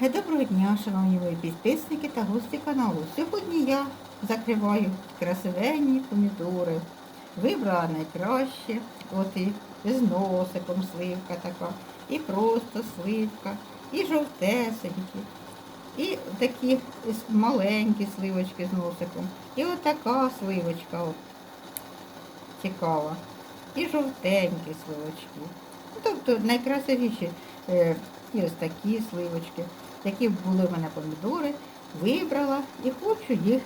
Доброго дня, шановні мої підписники та гості каналу. Сьогодні я закриваю красивенні помідори. Вибрала найкраще, от і з носиком сливка така, і просто сливка, і жовтесенькі, і такі маленькі сливочки з носиком. І от така сливочка от, цікава. І жовтенькі сливочки. Тобто найкрасивіші е, і ось такі сливочки. Такі були в мене помідори, вибрала і хочу їх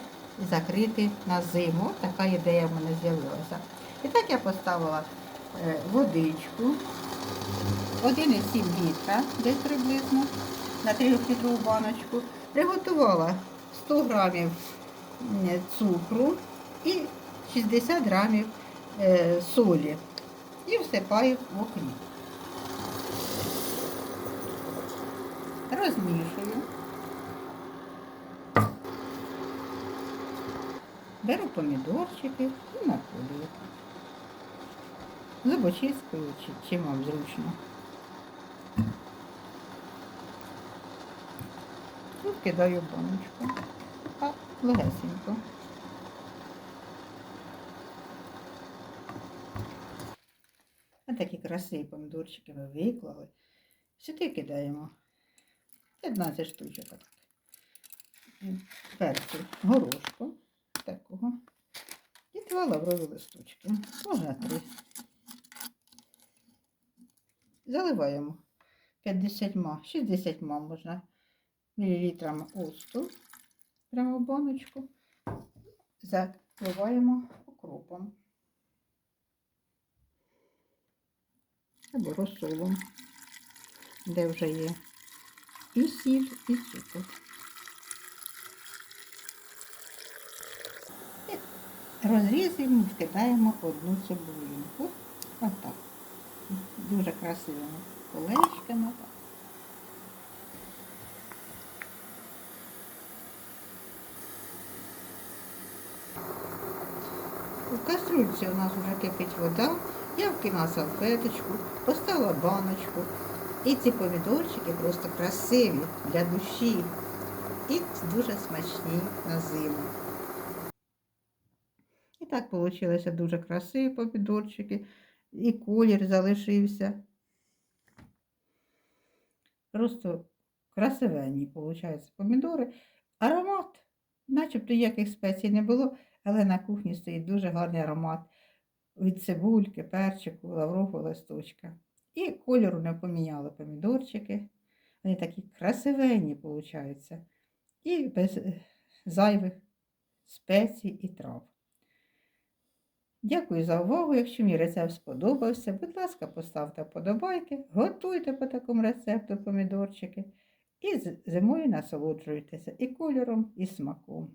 закрити на зиму. Така ідея в мене з'явилася. І так я поставила е, водичку, 1,7 літра, десь приблизно, на 3-літрову баночку. Приготувала 100 грамів цукру і 60 грамів е, солі. І всипаю в окріп. Розмішую. Беру помідорчики і наколюю. Зубочисткою чи чим вам зручно. Тут кидаю баночку. А легесенько. Ось такі красиві помідорчики ми виклали. Сюди кидаємо 15 штучок. Перцю горошку такого. І два лаврові листочки. Можна три. Заливаємо 50, 60 можна мілілітрами оцту. Прямо в баночку. Закриваємо окропом. Або розсолом, де вже є і сіль, і цукор. І Розрізуємо, вкидаємо одну цибулинку. Отак. Дуже красивими колечками. У кастрюльці у нас вже кипить вода. Я вкинула салфеточку, поставила баночку. І ці помідорчики просто красиві для душі. І дуже смачні на зиму. І так вийшло дуже красиві помідорчики. І колір залишився. Просто красивенні, виходить, помідори. Аромат, начебто ніяких спецій не було, але на кухні стоїть дуже гарний аромат від цибульки, перчику, лаврового листочка. І кольору не поміняли помідорчики. Вони такі красивенні, виходить. І без е, зайвих спецій і трав. Дякую за увагу. Якщо мій рецепт сподобався, будь ласка, поставте вподобайки, готуйте по такому рецепту помідорчики і зимою насолоджуйтеся і кольором, і смаком.